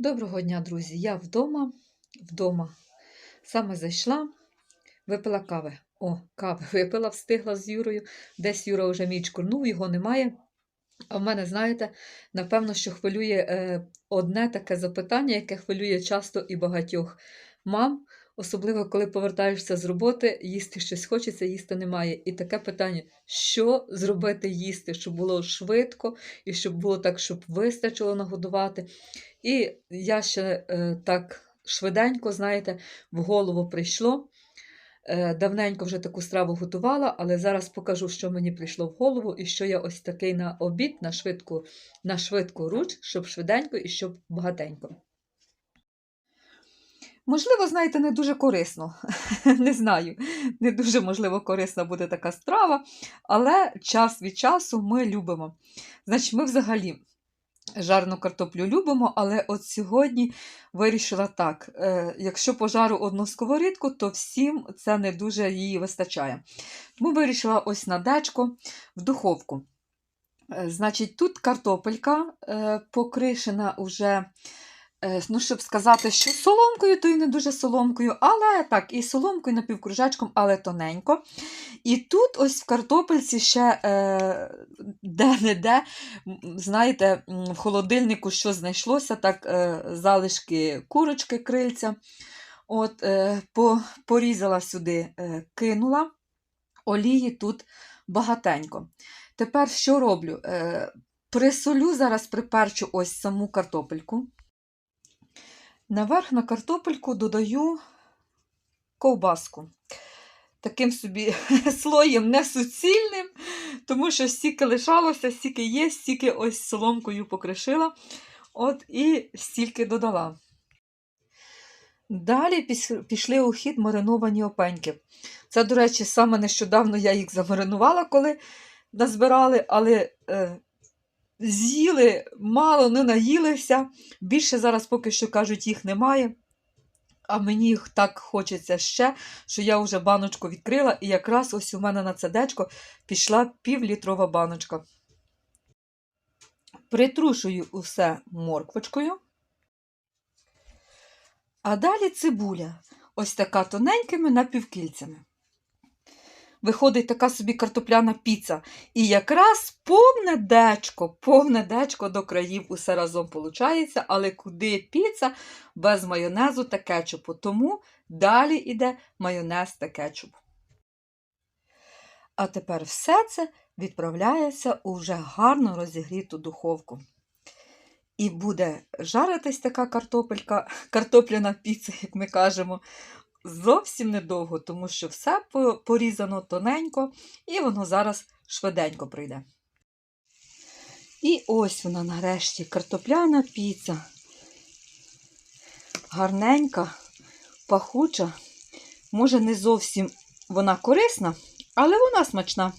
Доброго дня, друзі! Я вдома, вдома. Саме зайшла, випила кави. О, кави випила, встигла з Юрою. Десь Юра вже мій чкурнув, його немає. А в мене, знаєте, напевно, що хвилює е, одне таке запитання, яке хвилює часто і багатьох мам, особливо коли повертаєшся з роботи, їсти щось хочеться, їсти немає. І таке питання: що зробити їсти, щоб було швидко і щоб було так, щоб вистачило нагодувати. І я ще е, так швиденько, знаєте, в голову прийшло. Е, давненько вже таку страву готувала, але зараз покажу, що мені прийшло в голову, і що я ось такий на обід, на швидку, на швидку руч, щоб швиденько і щоб багатенько. Можливо, знаєте, не дуже корисно. не знаю, не дуже, можливо, корисна буде така страва, але час від часу ми любимо. Значить, ми взагалі жарну картоплю любимо, але от сьогодні вирішила так: е, якщо пожару одну сковорідку, то всім це не дуже її вистачає. Тому вирішила ось на дечко в духовку. Е, Значить, тут картопелька е, покришена уже. Е, Ну, щоб сказати, що соломкою, то і не дуже соломкою, але так, і соломкою напівкружечком, але тоненько. І тут ось в картопельці ще е, де-не-де, знаєте, в холодильнику що знайшлося, так е, залишки курочки, крильця. От, е, по, порізала сюди, е, кинула. Олії тут багатенько. Тепер що роблю? Е, присолю зараз приперчу ось саму картопельку. Наверх на картопельку додаю ковбаску. Таким собі слоєм не суцільним, тому що стільки лишалося, стільки є, стільки ось соломкою покришила. От і стільки додала. Далі пішли у хід мариновані опеньки. Це, до речі, саме нещодавно я їх замаринувала, коли назбирали, але е, з'їли, мало не наїлися. Більше зараз поки що кажуть, їх немає. А мені так хочеться ще, що я вже баночку відкрила, і якраз ось у мене на це дечко пішла півлітрова баночка. Притрушую усе морквочкою. А далі цибуля. Ось така тоненькими напівкільцями. Виходить така собі картопляна піца. І якраз повне дечко, повне дечко до країв усе разом виходить, але куди піца без майонезу та кетчупу. Тому далі йде майонез та кетчуп. А тепер все це відправляється у вже гарно розігріту духовку. І буде жаритись така картопелька, картопляна піца, як ми кажемо, зовсім недовго, тому що все порізано тоненько, і воно зараз швиденько прийде. І ось вона нарешті картопляна піца. Гарненька, пахуча. Може, не зовсім вона корисна, але вона смачна.